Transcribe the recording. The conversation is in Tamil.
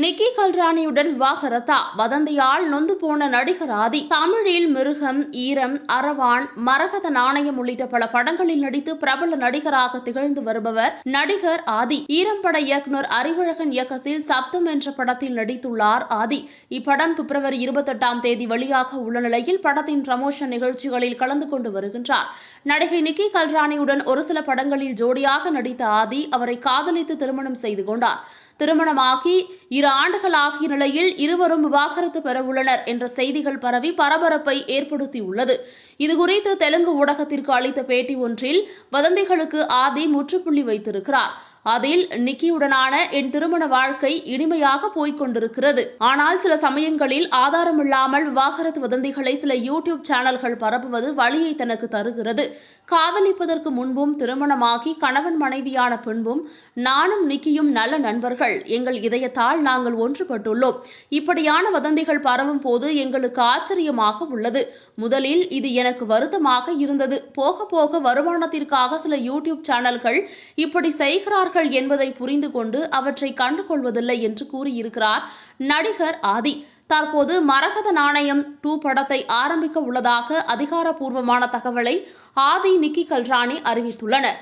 நிக்கி கல்ராணியுடன் விவாகரத்தா வதந்தியால் நொந்து போன நடிகர் ஆதி. தமிழில் மிருகம் ஈரம் அரவான் மரகத நாணயம் உள்ளிட்ட பல படங்களில் நடித்து பிரபல நடிகராக திகழ்ந்து வருபவர் நடிகர் ஆதி. ஈரம் பட இயக்குனர் அறிவழகன் இயக்கத்தில் சப்தம் என்ற படத்தில் நடித்துள்ளார் ஆதி. இப்படம் பிப்ரவரி இருபத்தெட்டாம் தேதி வெளியாக உள்ள நிலையில் படத்தின் ப்ரமோஷன் நிகழ்ச்சிகளில் கலந்து கொண்டு வருகின்றார். நடிகை நிக்கி கல்ராணியுடன் ஒரு சில படங்களில் ஜோடியாக நடித்த ஆதி அவரை காதலித்து திருமணம் செய்து கொண்டார். திருமணமாகி இரு ஆண்டுகள் ஆகிய நிலையில் இருவரும் விவாகரத்து பெறவுள்ளனர் என்ற செய்திகள் பரவி பரபரப்பை ஏற்படுத்தியுள்ளது. இதுகுறித்து தெலுங்கு ஊடகத்திற்கு அளித்த பேட்டி ஒன்றில் வதந்திகளுக்கு ஆதி முற்றுப்புள்ளி வைத்திருக்கிறார். அதில் நிக்கியுடனான என் திருமண வாழ்க்கை இனிமையாக போய்க் கொண்டிருக்கிறது. ஆனால் சில சமயங்களில் ஆதாரமில்லாமல் விவாகரத்து வதந்திகளை சில யூடியூப் சேனல்கள் பரப்புவது வழியை தனக்கு தருகிறது. காதலிப்பதற்கு முன்பும் திருமணமாகி கணவன் மனைவியான பின்பும் நானும் நிக்கியும் நல்ல நண்பர்கள். எங்கள் இதயத்தால் நாங்கள் ஒன்றுபட்டுள்ளோம். இப்படியான வதந்திகள் பரவும் போது எங்களுக்கு ஆச்சரியமாக உள்ளது. முதலில் இது எனக்கு வருத்தமாக இருந்தது. போக போக வருமானத்திற்காக சில யூடியூப் சேனல்கள் இப்படி செய்கிறார்கள் என்பதை புரிந்து கொண்டு அவற்றை கண்டுகொள்வதில்லை என்று கூறியிருக்கிறார் நடிகர் ஆதி. தற்போது மரகத நாணயம் டூ படத்தை ஆரம்பிக்க உள்ளதாக அதிகாரப்பூர்வமான தகவலை ஆதி நிக்கி கல்ராணி அறிவித்துள்ளனர்.